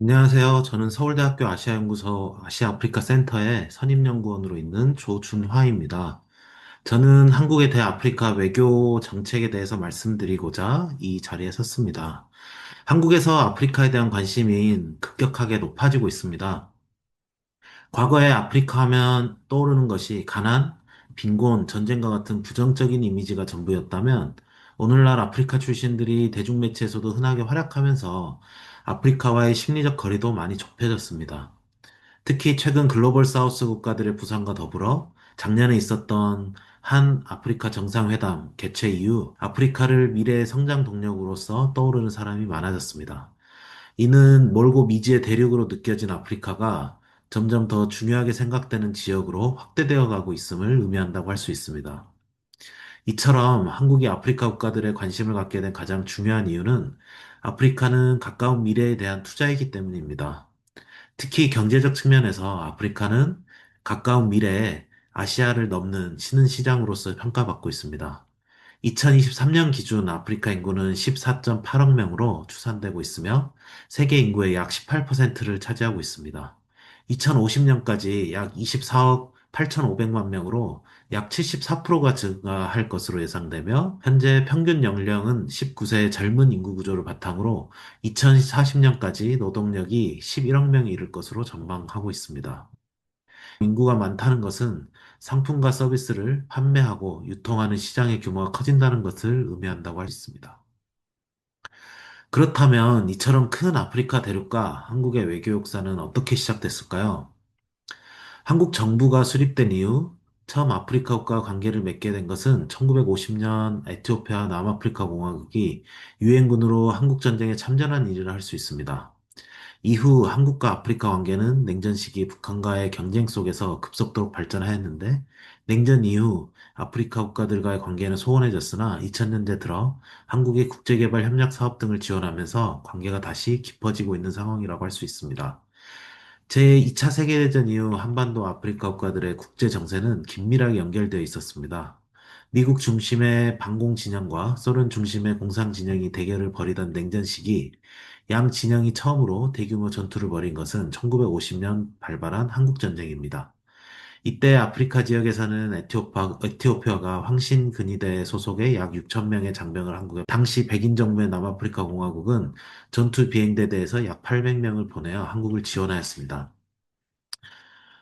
안녕하세요. 저는 서울대학교 아시아연구소 아시아아프리카 센터의 선임연구원으로 있는 조준화입니다. 저는 한국의 대아프리카 외교 정책에 대해서 말씀드리고자 이 자리에 섰습니다. 한국에서 아프리카에 대한 관심이 급격하게 높아지고 있습니다. 과거에 아프리카 하면 떠오르는 것이 가난, 빈곤, 전쟁과 같은 부정적인 이미지가 전부였다면 오늘날 아프리카 출신들이 대중매체에서도 흔하게 활약하면서 아프리카와의 심리적 거리도 많이 좁혀졌습니다. 특히 최근 글로벌 사우스 국가들의 부상과 더불어 작년에 있었던 한 아프리카 정상회담 개최 이후 아프리카를 미래의 성장 동력으로서 떠오르는 사람이 많아졌습니다. 이는 멀고 미지의 대륙으로 느껴진 아프리카가 점점 더 중요하게 생각되는 지역으로 확대되어 가고 있음을 의미한다고 할 수 있습니다. 이처럼 한국이 아프리카 국가들의 관심을 갖게 된 가장 중요한 이유는 아프리카는 가까운 미래에 대한 투자이기 때문입니다. 특히 경제적 측면에서 아프리카는 가까운 미래에 아시아를 넘는 신흥 시장으로서 평가받고 있습니다. 2023년 기준 아프리카 인구는 14.8억 명으로 추산되고 있으며 세계 인구의 약 18%를 차지하고 있습니다. 2050년까지 약 24억 8,500만 명으로 약 74%가 증가할 것으로 예상되며 현재 평균 연령은 19세의 젊은 인구 구조를 바탕으로 2040년까지 노동력이 11억 명이 이를 것으로 전망하고 있습니다. 인구가 많다는 것은 상품과 서비스를 판매하고 유통하는 시장의 규모가 커진다는 것을 의미한다고 할 수 있습니다. 그렇다면 이처럼 큰 아프리카 대륙과 한국의 외교 역사는 어떻게 시작됐을까요? 한국 정부가 수립된 이후 처음 아프리카 국가와 관계를 맺게 된 것은 1950년 에티오피아 남아프리카 공화국이 유엔군으로 한국 전쟁에 참전한 일이라 할수 있습니다. 이후 한국과 아프리카 관계는 냉전 시기 북한과의 경쟁 속에서 급속도로 발전하였는데 냉전 이후 아프리카 국가들과의 관계는 소원해졌으나 2000년대 들어 한국이 국제개발 협력 사업 등을 지원하면서 관계가 다시 깊어지고 있는 상황이라고 할 수 있습니다. 제2차 세계대전 이후 한반도 아프리카 국가들의 국제 정세는 긴밀하게 연결되어 있었습니다. 미국 중심의 반공 진영과 소련 중심의 공산 진영이 대결을 벌이던 냉전 시기, 양 진영이 처음으로 대규모 전투를 벌인 것은 1950년 발발한 한국전쟁입니다. 이때 아프리카 지역에서는 에티오파, 에티오피아가 황신근위대 소속의 약 6천 명의 장병을 한국에, 당시 백인 정부의 남아프리카 공화국은 전투 비행대대에서 약 800명을 보내어 한국을 지원하였습니다.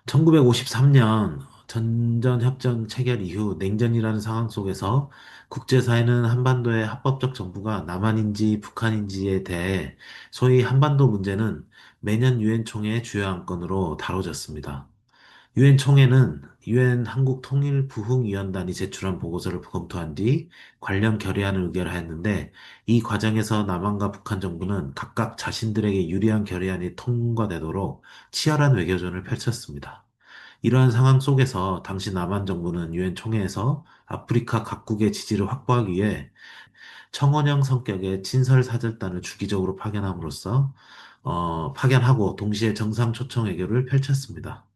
1953년 전전협정 체결 이후 냉전이라는 상황 속에서 국제사회는 한반도의 합법적 정부가 남한인지 북한인지에 대해 소위 한반도 문제는 매년 유엔 총회 주요 안건으로 다뤄졌습니다. 유엔 총회는 유엔 한국 통일 부흥 위원단이 제출한 보고서를 검토한 뒤 관련 결의안을 의결하였는데 이 과정에서 남한과 북한 정부는 각각 자신들에게 유리한 결의안이 통과되도록 치열한 외교전을 펼쳤습니다. 이러한 상황 속에서 당시 남한 정부는 유엔 총회에서 아프리카 각국의 지지를 확보하기 위해 청원형 성격의 친설 사절단을 주기적으로 파견함으로써 어, 파견하고 동시에 정상 초청 외교를 펼쳤습니다.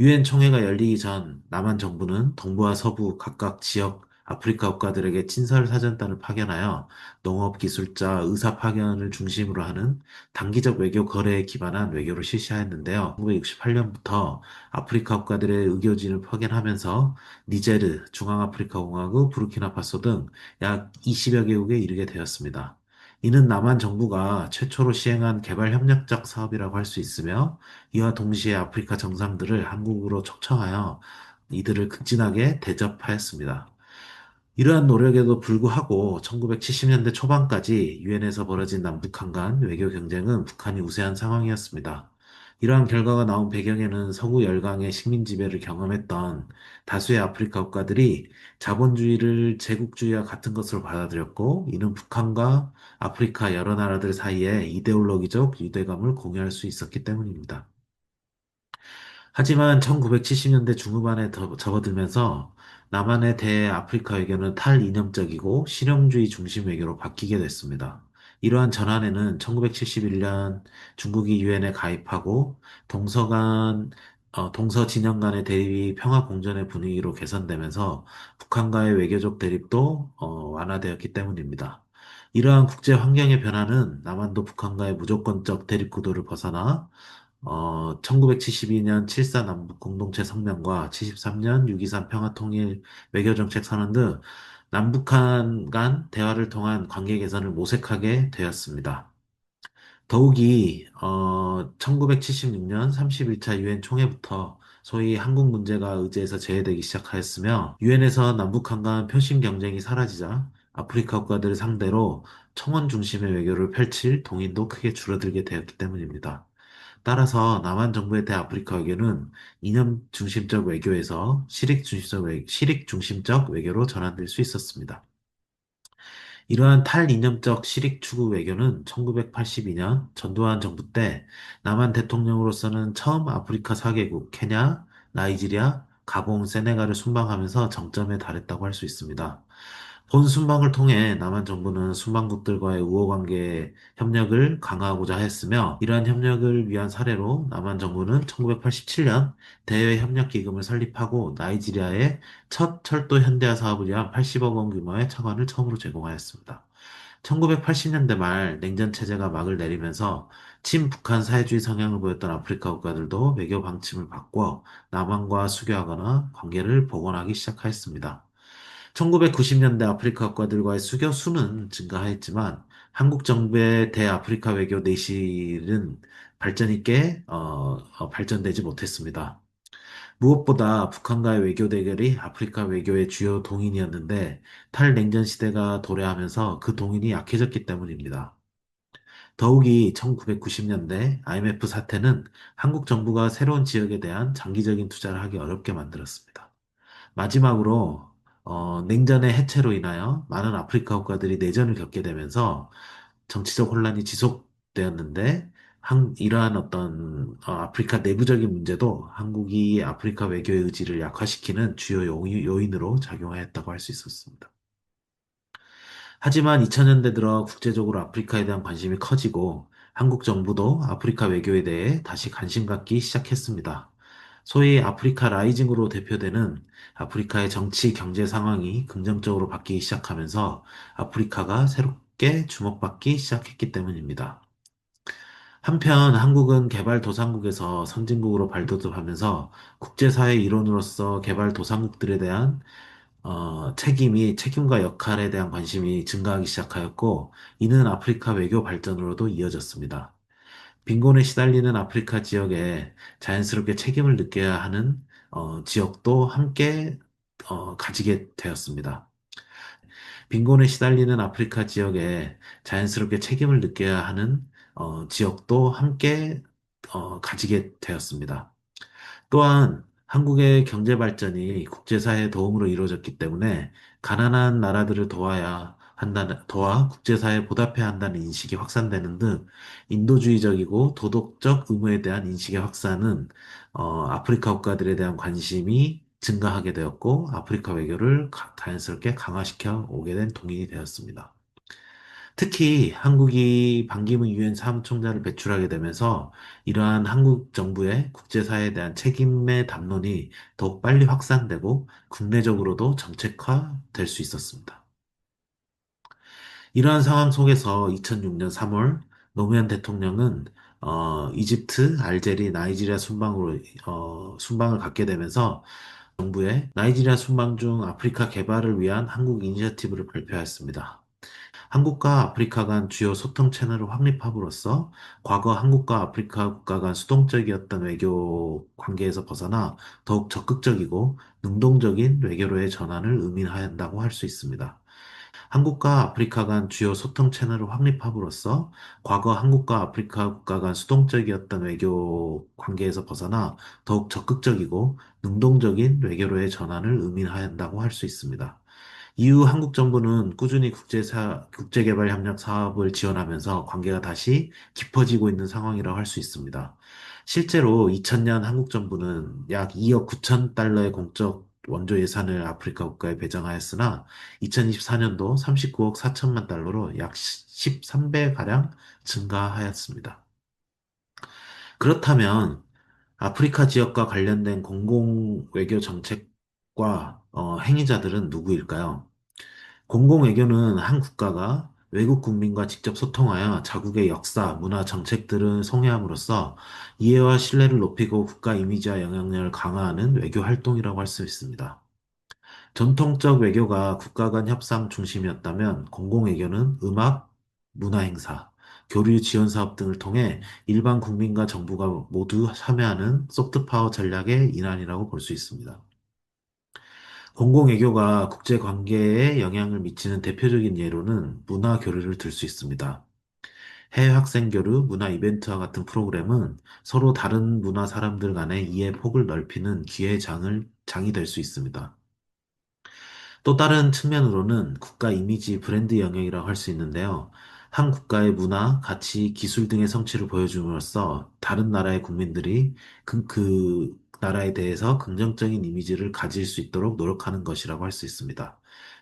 유엔 총회가 열리기 전 남한 정부는 동부와 서부 각각 지역 아프리카 국가들에게 친설 사전단을 파견하여 농업 기술자 의사 파견을 중심으로 하는 단기적 외교 거래에 기반한 외교를 실시하였는데요. 1968년부터 아프리카 국가들의 의교진을 파견하면서 니제르, 중앙아프리카 공화국, 부르키나파소 등 약 20여 개국에 이르게 되었습니다. 이는 남한 정부가 최초로 시행한 개발협력적 사업이라고 할 수 있으며 이와 동시에 아프리카 정상들을 한국으로 초청하여 이들을 극진하게 대접하였습니다. 이러한 노력에도 불구하고 1970년대 초반까지 유엔에서 벌어진 남북한 간 외교 경쟁은 북한이 우세한 상황이었습니다. 이러한 결과가 나온 배경에는 서구 열강의 식민 지배를 경험했던 다수의 아프리카 국가들이 자본주의를 제국주의와 같은 것으로 받아들였고, 이는 북한과 아프리카 여러 나라들 사이에 이데올로기적 유대감을 공유할 수 있었기 때문입니다. 하지만 1970년대 중후반에 더- 접어들면서 남한의 대아프리카 외교는 탈이념적이고 실용주의 중심 외교로 바뀌게 됐습니다. 이러한 전환에는 1971년 중국이 유엔에 가입하고 동서 간 어, 동서 진영 간의 대립이 평화 공존의 분위기로 개선되면서 북한과의 외교적 대립도 어, 완화되었기 때문입니다. 이러한 국제 환경의 변화는 남한도 북한과의 무조건적 대립 구도를 벗어나 어, 1972년 7.4 남북 공동체 성명과 73년 6.23 평화통일 외교정책 선언 등 남북한 간 대화를 통한 관계 개선을 모색하게 되었습니다. 더욱이 어, 1976년 31차 유엔 총회부터 소위 한국 문제가 의제에서 제외되기 시작하였으며 유엔에서 남북한 간 표심 경쟁이 사라지자 아프리카 국가들을 상대로 청원 중심의 외교를 펼칠 동인도 크게 줄어들게 되었기 때문입니다. 따라서 남한 정부의 대아프리카 외교는 이념 중심적 외교에서 실익 중심적 외, 실익 중심적 외교로 전환될 수 있었습니다. 이러한 탈이념적 실익 추구 외교는 1982년 전두환 정부 때 남한 대통령으로서는 처음 아프리카 4개국, 케냐, 나이지리아, 가공, 세네갈을 순방하면서 정점에 달했다고 할 수 있습니다. 본 순방을 통해 남한 정부는 순방국들과의 우호관계 협력을 강화하고자 했으며 이러한 협력을 위한 사례로 남한 정부는 1987년 대외협력기금을 설립하고 나이지리아에 첫 철도 현대화 사업을 위한 80억 원 규모의 차관을 처음으로 제공하였습니다. 1980년대 말 냉전 체제가 막을 내리면서 친북한 사회주의 성향을 보였던 아프리카 국가들도 외교 방침을 바꿔 남한과 수교하거나 관계를 복원하기 시작하였습니다. 1990년대 아프리카 국가들과의 수교 수는 증가하였지만 한국 정부의 대아프리카 외교 내실은 발전이 꽤 어, 어, 발전되지 못했습니다. 무엇보다 북한과의 외교 대결이 아프리카 외교의 주요 동인이었는데 탈냉전 시대가 도래하면서 그 동인이 약해졌기 때문입니다. 더욱이 1990년대 IMF 사태는 한국 정부가 새로운 지역에 대한 장기적인 투자를 하기 어렵게 만들었습니다. 마지막으로 어, 냉전의 해체로 인하여 많은 아프리카 국가들이 내전을 겪게 되면서 정치적 혼란이 지속되었는데 한, 이러한 어떤 어, 아프리카 내부적인 문제도 한국이 아프리카 외교의 의지를 약화시키는 주요 요인- 요인으로 작용하였다고 할 수 있었습니다. 하지만 2000년대 들어 국제적으로 아프리카에 대한 관심이 커지고 한국 정부도 아프리카 외교에 대해 다시 관심 갖기 시작했습니다. 소위 아프리카 라이징으로 대표되는 아프리카의 정치, 경제 상황이 긍정적으로 바뀌기 시작하면서 아프리카가 새롭게 주목받기 시작했기 때문입니다. 한편 한국은 개발도상국에서 선진국으로 발돋움하면서 국제사회 일원으로서 개발도상국들에 대한 어, 책임이, 책임과 역할에 대한 관심이 증가하기 시작하였고, 이는 아프리카 외교 발전으로도 이어졌습니다. 빈곤에 시달리는 아프리카 지역에 자연스럽게 책임을 느껴야 하는 어, 지역도 함께 어, 가지게 되었습니다. 빈곤에 시달리는 아프리카 지역에 자연스럽게 책임을 느껴야 하는 어, 지역도 함께 어, 가지게 되었습니다. 또한 한국의 경제 발전이 국제사회의 도움으로 이루어졌기 때문에 가난한 나라들을 도와야 한다는, 도와 국제사회에 보답해야 한다는 인식이 확산되는 등 인도주의적이고 도덕적 의무에 대한 인식의 확산은 어, 아프리카 국가들에 대한 관심이 증가하게 되었고 아프리카 외교를 가- 자연스럽게 강화시켜 오게 된 동인이 되었습니다. 특히 한국이 반기문 유엔 사무총장을 배출하게 되면서 이러한 한국 정부의 국제사회에 대한 책임의 담론이 더욱 빨리 확산되고 국내적으로도 정책화될 수 있었습니다. 이러한 상황 속에서 2006년 3월 노무현 대통령은 어, 이집트, 알제리, 나이지리아 순방으로 어, 순방을 갖게 되면서 정부의 나이지리아 순방 중 아프리카 개발을 위한 한국 이니셔티브를 발표하였습니다. 한국과 아프리카 간 주요 소통 채널을 확립함으로써 과거 한국과 아프리카 국가 간 수동적이었던 외교 관계에서 벗어나 더욱 적극적이고 능동적인 외교로의 전환을 의미한다고 할 수 있습니다. 한국과 아프리카 간 주요 소통 채널을 확립함으로써 과거 한국과 아프리카 국가 간 수동적이었던 외교 관계에서 벗어나 더욱 적극적이고 능동적인 외교로의 전환을 의미한다고 할 수 있습니다. 이후 한국 정부는 꾸준히 국제사, 국제개발협력 사업을 지원하면서 관계가 다시 깊어지고 있는 상황이라고 할 수 있습니다. 실제로 2000년 한국 정부는 약 2억 9천 달러의 공적 원조 예산을 아프리카 국가에 배정하였으나 2024년도 39억 4천만 달러로 약 13배가량 증가하였습니다. 그렇다면 아프리카 지역과 관련된 공공 외교 정책과 어, 행위자들은 누구일까요? 공공외교는 한 국가가 외국 국민과 직접 소통하여 자국의 역사, 문화, 정책들을 송해함으로써 이해와 신뢰를 높이고 국가 이미지와 영향력을 강화하는 외교 활동이라고 할 수 있습니다. 전통적 외교가 국가 간 협상 중심이었다면 공공외교는 음악, 문화행사, 교류 지원 사업 등을 통해 일반 국민과 정부가 모두 참여하는 소프트파워 전략의 일환이라고 볼 수 있습니다. 공공외교가 국제관계에 영향을 미치는 대표적인 예로는 문화 교류를 들 수 있습니다. 해외 학생 교류, 문화 이벤트와 같은 프로그램은 서로 다른 문화 사람들 간의 이해 폭을 넓히는 기회 장을, 장이 될 수 있습니다. 또 다른 측면으로는 국가 이미지 브랜드 영역이라고 할 수 있는데요. 한 국가의 문화, 가치, 기술 등의 성취를 보여줌으로써 다른 나라의 국민들이 그, 그 나라에 대해서 긍정적인 이미지를 가질 수 있도록 노력하는 것이라고 할 수 있습니다.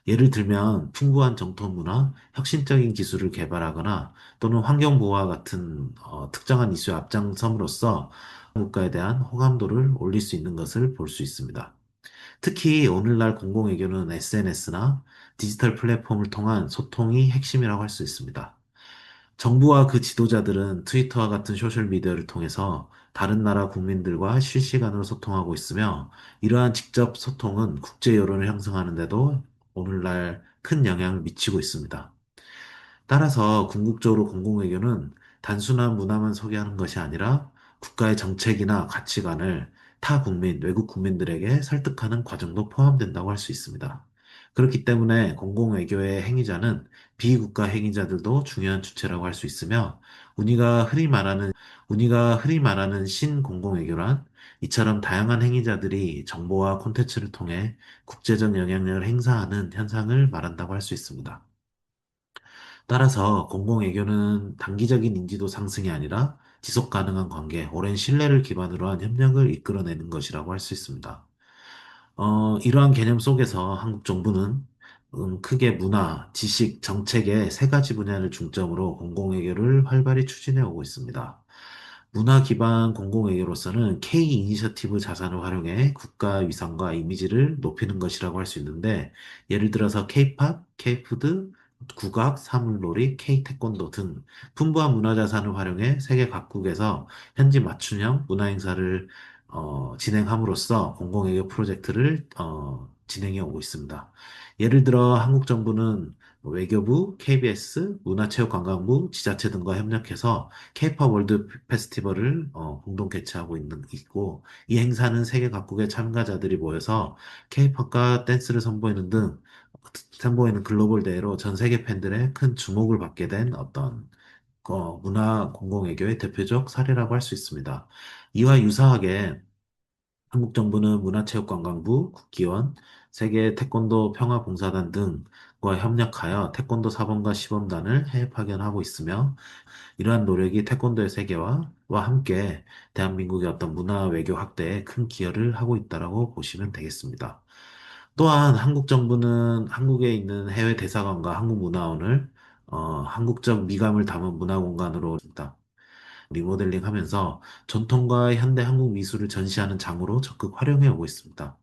예를 들면 풍부한 정통 문화, 혁신적인 기술을 개발하거나 또는 환경 보호와 같은 어, 특정한 이슈에 앞장섬으로써 국가에 대한 호감도를 올릴 수 있는 것을 볼 수 있습니다. 특히 오늘날 공공외교는 SNS나 디지털 플랫폼을 통한 소통이 핵심이라고 할 수 있습니다. 정부와 그 지도자들은 트위터와 같은 소셜미디어를 통해서 다른 나라 국민들과 실시간으로 소통하고 있으며 이러한 직접 소통은 국제 여론을 형성하는 데도 오늘날 큰 영향을 미치고 있습니다. 따라서 궁극적으로 공공외교는 단순한 문화만 소개하는 것이 아니라 국가의 정책이나 가치관을 타 국민, 외국 국민들에게 설득하는 과정도 포함된다고 할 수 있습니다. 그렇기 때문에 공공외교의 행위자는 비국가 행위자들도 중요한 주체라고 할 수 있으며, 우리가 흔히 말하는, 우리가 흔히 말하는 신공공외교란 이처럼 다양한 행위자들이 정보와 콘텐츠를 통해 국제적 영향력을 행사하는 현상을 말한다고 할 수 있습니다. 따라서 공공외교는 단기적인 인지도 상승이 아니라 지속 가능한 관계, 오랜 신뢰를 기반으로 한 협력을 이끌어내는 것이라고 할 수 있습니다. 어, 이러한 개념 속에서 한국 정부는 음, 크게 문화, 지식, 정책의 세 가지 분야를 중점으로 공공외교를 활발히 추진해 오고 있습니다. 문화 기반 공공외교로서는 K 이니셔티브 자산을 활용해 국가 위상과 이미지를 높이는 것이라고 할 수 있는데, 예를 들어서 K-팝, K-푸드, 국악, 사물놀이, K 태권도 등 풍부한 문화자산을 활용해 세계 각국에서 현지 맞춤형 문화행사를 어, 진행함으로써 공공외교 프로젝트를 어, 진행해 오고 있습니다. 예를 들어 한국 정부는 외교부, KBS, 문화체육관광부, 지자체 등과 협력해서 K-팝 월드 페스티벌을 어, 공동 개최하고 있는 있고 이 행사는 세계 각국의 참가자들이 모여서 K-팝과 댄스를 선보이는 등 선보이는 글로벌 대회로 전 세계 팬들의 큰 주목을 받게 된 어떤 어, 문화 공공외교의 대표적 사례라고 할 수 있습니다. 이와 유사하게 한국 정부는 문화체육관광부, 국기원, 세계 태권도 평화봉사단 등과 협력하여 태권도 사범과 시범단을 해외 파견하고 있으며 이러한 노력이 태권도의 세계화와 함께 대한민국의 어떤 문화 외교 확대에 큰 기여를 하고 있다라고 보시면 되겠습니다. 또한 한국 정부는 한국에 있는 해외 대사관과 한국문화원을 어, 한국적 미감을 담은 문화공간으로 리모델링 하면서 전통과 현대 한국 미술을 전시하는 장으로 적극 활용해 오고 있습니다.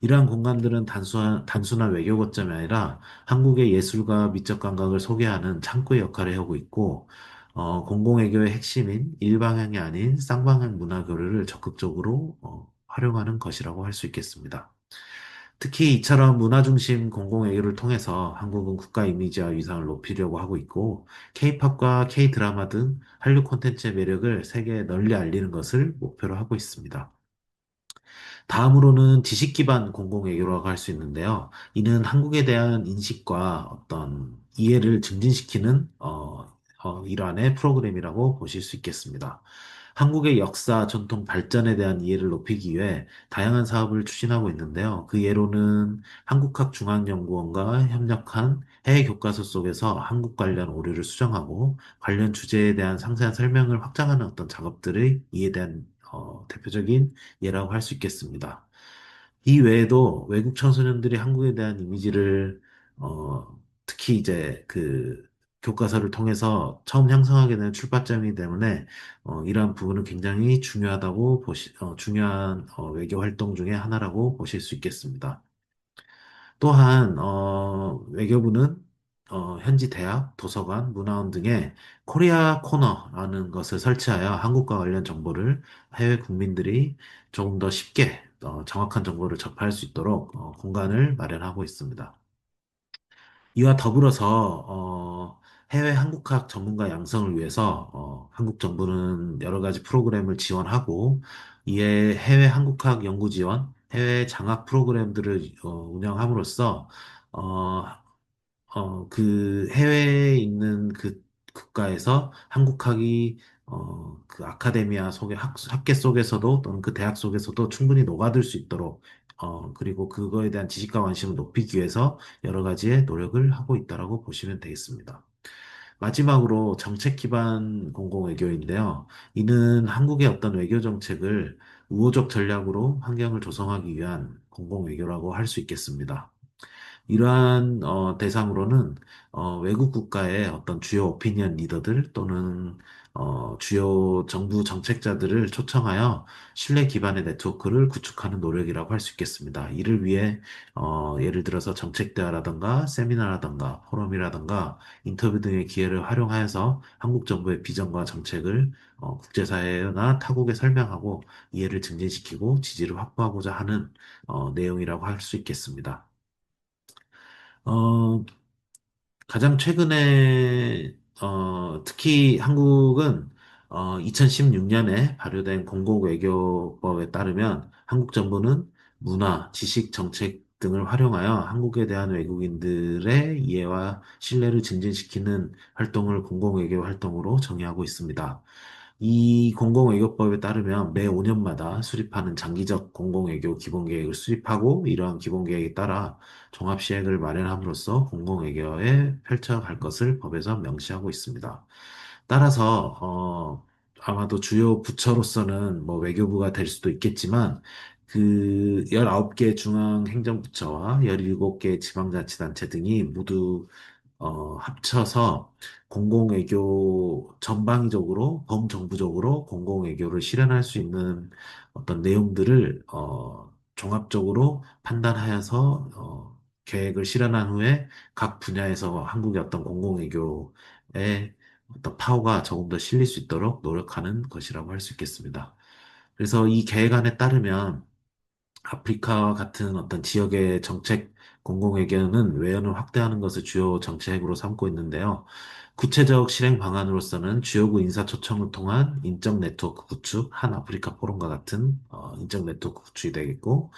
이러한 공간들은 단순한, 단순한 외교 거점이 아니라 한국의 예술과 미적 감각을 소개하는 창구의 역할을 해오고 있고, 어, 공공외교의 핵심인 일방향이 아닌 쌍방향 문화 교류를 적극적으로 어, 활용하는 것이라고 할 수 있겠습니다. 특히 이처럼 문화 중심 공공외교를 통해서 한국은 국가 이미지와 위상을 높이려고 하고 있고, K-팝과 K-드라마 등 한류 콘텐츠의 매력을 세계에 널리 알리는 것을 목표로 하고 있습니다. 다음으로는 지식 기반 공공외교라고 할 수 있는데요. 이는 한국에 대한 인식과 어떤 이해를 증진시키는 어, 어, 일환의 프로그램이라고 보실 수 있겠습니다. 한국의 역사, 전통, 발전에 대한 이해를 높이기 위해 다양한 사업을 추진하고 있는데요. 그 예로는 한국학중앙연구원과 협력한 해외 교과서 속에서 한국 관련 오류를 수정하고 관련 주제에 대한 상세한 설명을 확장하는 어떤 작업들의 이에 대한 어, 대표적인 예라고 할 수 있겠습니다. 이 외에도 외국 청소년들이 한국에 대한 이미지를 어, 특히 이제 그 교과서를 통해서 처음 형성하게 되는 출발점이기 때문에 어, 이러한 부분은 굉장히 중요하다고 보시, 어, 중요한 어, 외교 활동 중에 하나라고 보실 수 있겠습니다. 또한 어, 외교부는 어, 현지 대학, 도서관, 문화원 등의 코리아 코너라는 것을 설치하여 한국과 관련 정보를 해외 국민들이 조금 더 쉽게 어, 정확한 정보를 접할 수 있도록 어, 공간을 마련하고 있습니다. 이와 더불어서 어, 해외 한국학 전문가 양성을 위해서 어, 한국 정부는 여러 가지 프로그램을 지원하고 이에 해외 한국학 연구 지원, 해외 장학 프로그램들을 어, 운영함으로써 어, 어, 그 해외에 있는 그 국가에서 한국학이 어, 그 아카데미아 속의 학, 학계 속에서도 또는 그 대학 속에서도 충분히 녹아들 수 있도록 어, 그리고 그거에 대한 지식과 관심을 높이기 위해서 여러 가지의 노력을 하고 있다라고 보시면 되겠습니다. 마지막으로 정책 기반 공공 외교인데요. 이는 한국의 어떤 외교 정책을 우호적 전략으로 환경을 조성하기 위한 공공 외교라고 할 수 있겠습니다. 이러한 어, 대상으로는 어, 외국 국가의 어떤 주요 오피니언 리더들 또는 어, 주요 정부 정책자들을 초청하여 신뢰 기반의 네트워크를 구축하는 노력이라고 할 수 있겠습니다. 이를 위해 어, 예를 들어서 정책 대화라든가 세미나라든가 포럼이라든가 인터뷰 등의 기회를 활용하여서 한국 정부의 비전과 정책을 어, 국제사회나 타국에 설명하고 이해를 증진시키고 지지를 확보하고자 하는 어, 내용이라고 할 수 있겠습니다. 어, 가장 최근에, 어, 특히 한국은, 어, 2016년에 발효된 공공외교법에 따르면 한국 정부는 문화, 지식, 정책 등을 활용하여 한국에 대한 외국인들의 이해와 신뢰를 증진시키는 활동을 공공외교 활동으로 정의하고 있습니다. 이 공공외교법에 따르면 매 5년마다 수립하는 장기적 공공외교 기본계획을 수립하고 이러한 기본계획에 따라 종합시행을 마련함으로써 공공외교에 펼쳐갈 것을 법에서 명시하고 있습니다. 따라서 어, 아마도 주요 부처로서는 뭐 외교부가 될 수도 있겠지만 그 19개 중앙행정부처와 17개 지방자치단체 등이 모두 어, 합쳐서 공공외교 전방위적으로 범정부적으로 공공외교를 실현할 수 있는 어떤 내용들을 어, 종합적으로 판단하여서 어, 계획을 실현한 후에 각 분야에서 한국의 어떤 공공외교의 어떤 파워가 조금 더 실릴 수 있도록 노력하는 것이라고 할 수 있겠습니다. 그래서 이 계획안에 따르면 아프리카와 같은 어떤 지역의 정책 공공외교는 외연을 확대하는 것을 주요 정책으로 삼고 있는데요. 구체적 실행 방안으로서는 주요국 인사 초청을 통한 인적 네트워크 구축, 한 아프리카 포럼과 같은 어, 인적 네트워크 구축이 되겠고,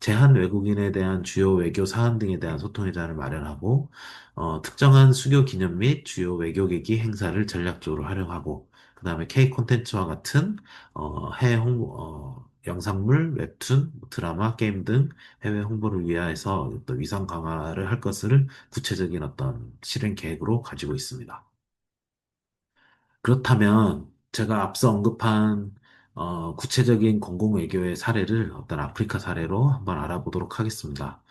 제한 외국인에 대한 주요 외교 사안 등에 대한 소통의 장을 마련하고, 어, 특정한 수교 기념 및 주요 외교계기 행사를 전략적으로 활용하고, 그 다음에 K 콘텐츠와 같은 어, 해외 홍보, 어, 영상물, 웹툰, 드라마, 게임 등 해외 홍보를 위하여서 또 위상 강화를 할 것을 구체적인 어떤 실행 계획으로 가지고 있습니다. 그렇다면 제가 앞서 언급한 어, 구체적인 공공외교의 사례를 어떤 아프리카 사례로 한번 알아보도록 하겠습니다.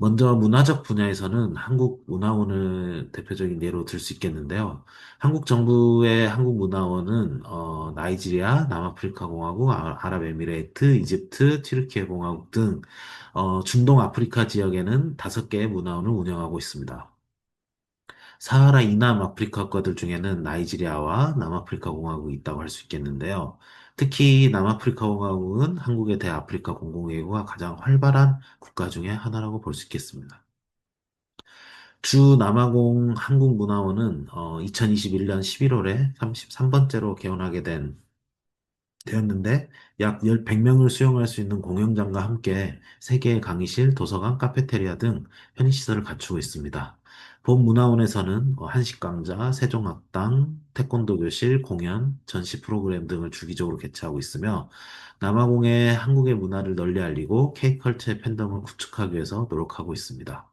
먼저 문화적 분야에서는 한국문화원을 대표적인 예로 들 수 있겠는데요. 한국 정부의 한국문화원은 어, 나이지리아, 남아프리카 공화국, 아- 아랍에미레이트, 이집트, 튀르키예 공화국 등 어, 중동 아프리카 지역에는 다섯 개의 문화원을 운영하고 있습니다. 사하라 이남 아프리카 국가들 중에는 나이지리아와 남아프리카 공화국이 있다고 할 수 있겠는데요. 특히 남아프리카 공화국은 한국의 대아프리카 공공외교가 가장 활발한 국가 중에 하나라고 볼 수 있겠습니다. 주 남아공 한국문화원은 2021년 11월에 33번째로 개원하게 된 되었는데 약 100명을 수용할 수 있는 공연장과 함께 3개의 강의실, 도서관, 카페테리아 등 편의시설을 갖추고 있습니다. 본 문화원에서는 어, 한식 강좌, 세종학당, 태권도 교실, 공연, 전시 프로그램 등을 주기적으로 개최하고 있으며 남아공의 한국의 문화를 널리 알리고 K컬처의 팬덤을 구축하기 위해서 노력하고 있습니다.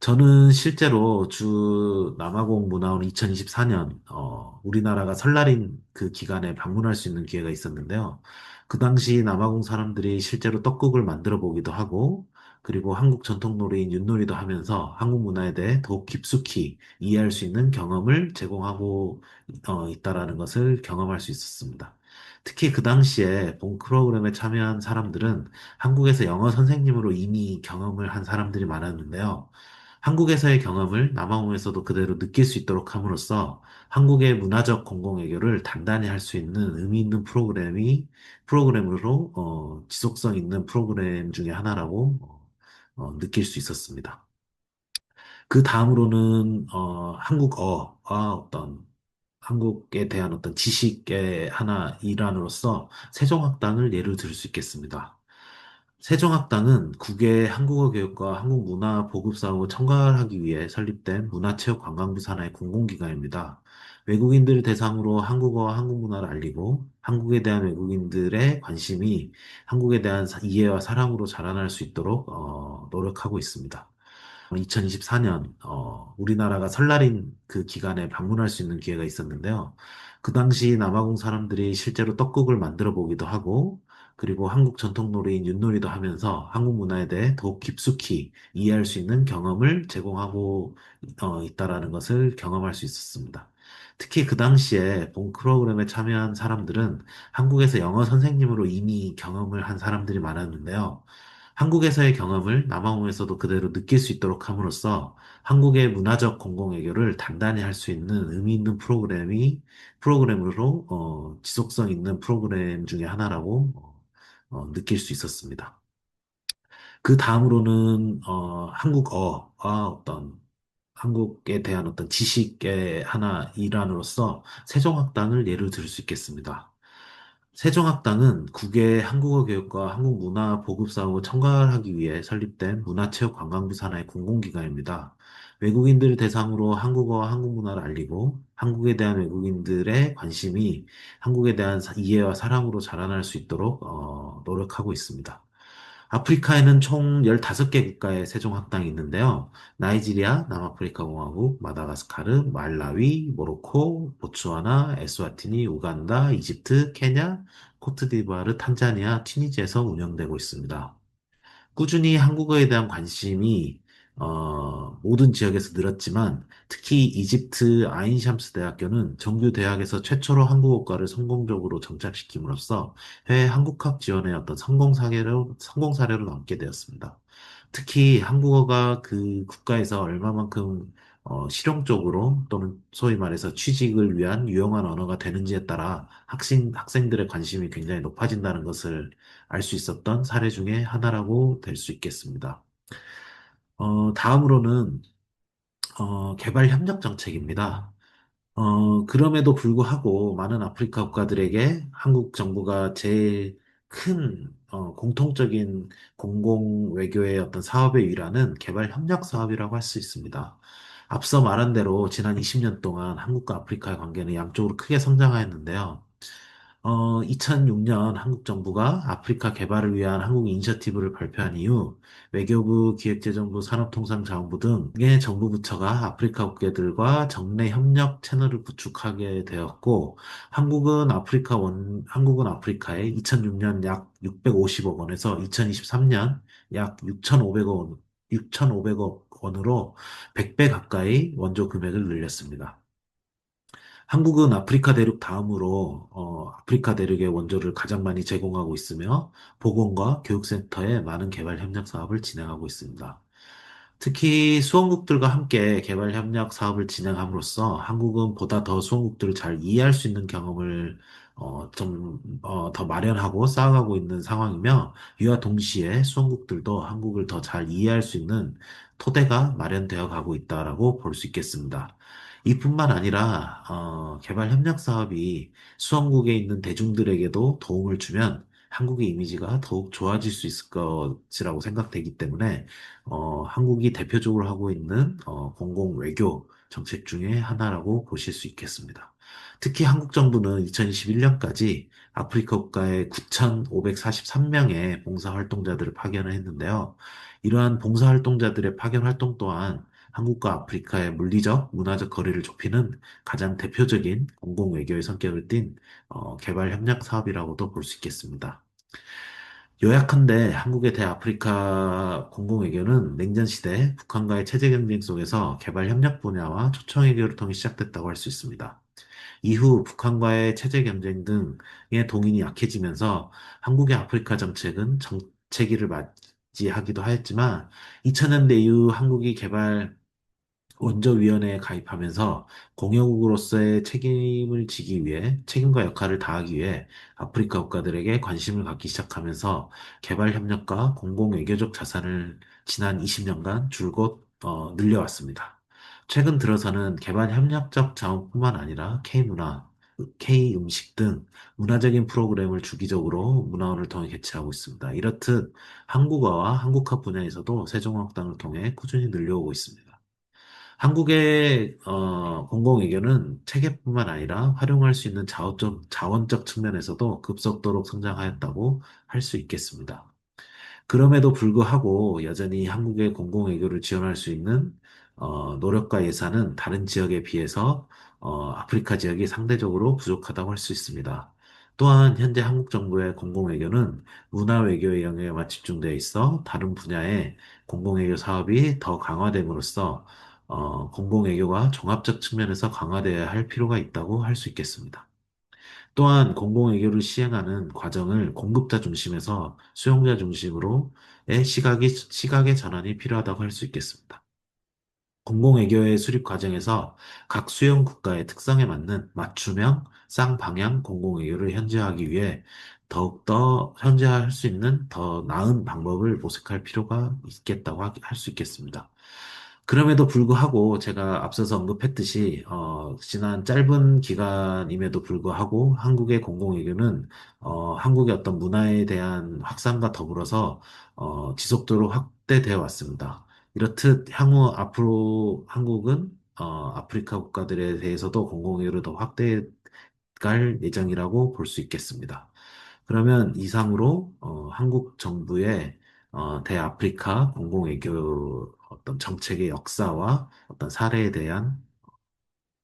저는 실제로 주 남아공 문화원 2024년, 어, 우리나라가 설날인 그 기간에 방문할 수 있는 기회가 있었는데요. 그 당시 남아공 사람들이 실제로 떡국을 만들어 보기도 하고, 그리고 한국 전통 놀이인 윷놀이도 하면서 한국 문화에 대해 더욱 깊숙이 이해할 수 있는 경험을 제공하고 어, 있다라는 것을 경험할 수 있었습니다. 특히 그 당시에 본 프로그램에 참여한 사람들은 한국에서 영어 선생님으로 이미 경험을 한 사람들이 많았는데요. 한국에서의 경험을 남아공에서도 그대로 느낄 수 있도록 함으로써 한국의 문화적 공공외교를 단단히 할 수 있는 의미 있는 프로그램이 프로그램으로 어, 지속성 있는 프로그램 중에 하나라고 어, 어, 느낄 수 있었습니다. 그 다음으로는 어, 한국어와 어떤 한국에 대한 어떤 지식의 하나 일환으로서 세종학당을 예를 들 수 있겠습니다. 세종학당은 국외 한국어 교육과 한국 문화 보급 사업을 첨가하기 위해 설립된 문화체육관광부 산하의 공공기관입니다. 외국인들을 대상으로 한국어와 한국 문화를 알리고 한국에 대한 외국인들의 관심이 한국에 대한 사- 이해와 사랑으로 자라날 수 있도록 어, 노력하고 있습니다. 2024년 우리나라가 설날인 그 기간에 방문할 수 있는 기회가 있었는데요. 그 당시 남아공 사람들이 실제로 떡국을 만들어 보기도 하고 그리고 한국 전통 놀이인 윷놀이도 하면서 한국 문화에 대해 더욱 깊숙이 이해할 수 있는 경험을 제공하고 어, 있다라는 것을 경험할 수 있었습니다. 특히 그 당시에 본 프로그램에 참여한 사람들은 한국에서 영어 선생님으로 이미 경험을 한 사람들이 많았는데요. 한국에서의 경험을 남아공에서도 그대로 느낄 수 있도록 함으로써 한국의 문화적 공공외교를 단단히 할 수 있는 의미 있는 프로그램이 프로그램으로 어, 지속성 있는 프로그램 중에 하나라고 어, 어, 느낄 수 있었습니다. 그 다음으로는 어, 한국어와 어떤 한국에 대한 어떤 지식의 하나 일환으로서 세종학당을 예를 들 수 있겠습니다. 세종학당은 국외 한국어 교육과 한국 문화 보급 사업을 첨가하기 위해 설립된 문화체육관광부 산하의 공공기관입니다. 외국인들을 대상으로 한국어와 한국 문화를 알리고 한국에 대한 외국인들의 관심이 한국에 대한 사- 이해와 사랑으로 자라날 수 있도록 어, 노력하고 있습니다. 아프리카에는 총 15개 국가의 세종학당이 있는데요. 나이지리아, 남아프리카 공화국, 마다가스카르, 말라위, 모로코, 보츠와나, 에스와티니, 우간다, 이집트, 케냐, 코트디부아르, 탄자니아, 튀니지에서 운영되고 있습니다. 꾸준히 한국어에 대한 관심이 어, 모든 지역에서 늘었지만 특히 이집트 아인샴스 대학교는 정규 대학에서 최초로 한국어과를 성공적으로 정착시킴으로써 해외 한국학 지원의 어떤 성공 사례로 성공 사례로 남게 되었습니다. 특히 한국어가 그 국가에서 얼마만큼 어, 실용적으로 또는 소위 말해서 취직을 위한 유용한 언어가 되는지에 따라 학생, 학생들의 관심이 굉장히 높아진다는 것을 알 수 있었던 사례 중에 하나라고 될 수 있겠습니다. 어, 다음으로는 어, 개발 협력 정책입니다. 어, 그럼에도 불구하고 많은 아프리카 국가들에게 한국 정부가 제일 큰 어, 공통적인 공공 외교의 어떤 사업의 일환은 개발 협력 사업이라고 할 수 있습니다. 앞서 말한 대로 지난 20년 동안 한국과 아프리카의 관계는 양쪽으로 크게 성장하였는데요. 어, 2006년 한국 정부가 아프리카 개발을 위한 한국 이니셔티브를 발표한 이후 외교부, 기획재정부, 산업통상자원부 등의 정부 부처가 아프리카 국가들과 정례 협력 채널을 구축하게 되었고, 한국은 아프리카 원, 한국은 아프리카에 2006년 약 650억 원에서 2023년 약 6,500억 원, 6,500억 원으로 100배 가까이 원조 금액을 늘렸습니다. 한국은 아프리카 대륙 다음으로 어, 아프리카 대륙의 원조를 가장 많이 제공하고 있으며 보건과 교육센터에 많은 개발 협력 사업을 진행하고 있습니다. 특히 수원국들과 함께 개발 협력 사업을 진행함으로써 한국은 보다 더 수원국들을 잘 이해할 수 있는 경험을 어, 좀, 어, 더 마련하고 쌓아가고 있는 상황이며 이와 동시에 수원국들도 한국을 더 잘 이해할 수 있는 토대가 마련되어 가고 있다라고 볼 수 있겠습니다. 이뿐만 아니라 어, 개발 협력 사업이 수원국에 있는 대중들에게도 도움을 주면 한국의 이미지가 더욱 좋아질 수 있을 것이라고 생각되기 때문에 어, 한국이 대표적으로 하고 있는 어, 공공 외교 정책 중에 하나라고 보실 수 있겠습니다. 특히 한국 정부는 2021년까지 아프리카 국가에 9,543명의 봉사활동자들을 파견을 했는데요. 이러한 봉사활동자들의 파견 활동 또한 한국과 아프리카의 물리적, 문화적 거리를 좁히는 가장 대표적인 공공 외교의 성격을 띤 어, 개발 협력 사업이라고도 볼 수 있겠습니다. 요약한데 한국의 대아프리카 공공외교는 냉전 시대 북한과의 체제 경쟁 속에서 개발 협력 분야와 초청 외교를 통해 시작됐다고 할 수 있습니다. 이후 북한과의 체제 경쟁 등의 동인이 약해지면서 한국의 아프리카 정책은 정체기를 맞, 지지하기도 하였지만 2000년대 이후 한국이 개발 원조위원회에 가입하면서 공여국으로서의 책임을 지기 위해, 책임과 역할을 다하기 위해 아프리카 국가들에게 관심을 갖기 시작하면서 개발 협력과 공공 외교적 자산을 지난 20년간 줄곧 어, 늘려왔습니다. 최근 들어서는 개발 협력적 자원뿐만 아니라 K문화, K음식 등 문화적인 프로그램을 주기적으로 문화원을 통해 개최하고 있습니다. 이렇듯 한국어와 한국화 분야에서도 세종학당을 통해 꾸준히 늘려오고 있습니다. 한국의 어, 공공의교는 체계뿐만 아니라 활용할 수 있는 자원적, 자원적 측면에서도 급속도로 성장하였다고 할 수 있겠습니다. 그럼에도 불구하고 여전히 한국의 공공외교를 지원할 수 있는 어, 노력과 예산은 다른 지역에 비해서 어, 아프리카 지역이 상대적으로 부족하다고 할 수 있습니다. 또한 현재 한국 정부의 공공외교는 문화외교의 영역에만 집중되어 있어 다른 분야의 공공외교 사업이 더 강화됨으로써 어, 공공외교가 종합적 측면에서 강화되어야 할 필요가 있다고 할 수 있겠습니다. 또한 공공외교를 시행하는 과정을 공급자 중심에서 수용자 중심으로의 시각이, 시각의 전환이 필요하다고 할 수 있겠습니다. 공공외교의 수립 과정에서 각 수용 국가의 특성에 맞는 맞춤형 쌍방향 공공외교를 현지화하기 위해 더욱더 현지화할 수 있는 더 나은 방법을 모색할 필요가 있겠다고 할 수 있겠습니다. 그럼에도 불구하고 제가 앞서서 언급했듯이 어, 지난 짧은 기간임에도 불구하고 한국의 공공외교는 어, 한국의 어떤 문화에 대한 확산과 더불어서 어, 지속적으로 확대되어 왔습니다. 이렇듯 향후 앞으로 한국은 어, 아프리카 국가들에 대해서도 공공외교를 더 확대해 갈 예정이라고 볼 수 있겠습니다. 그러면 이상으로 어, 한국 정부의 어, 대아프리카 공공외교 어떤 정책의 역사와 어떤 사례에 대한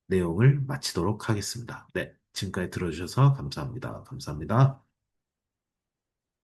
내용을 마치도록 하겠습니다. 네, 지금까지 들어주셔서 감사합니다. 감사합니다.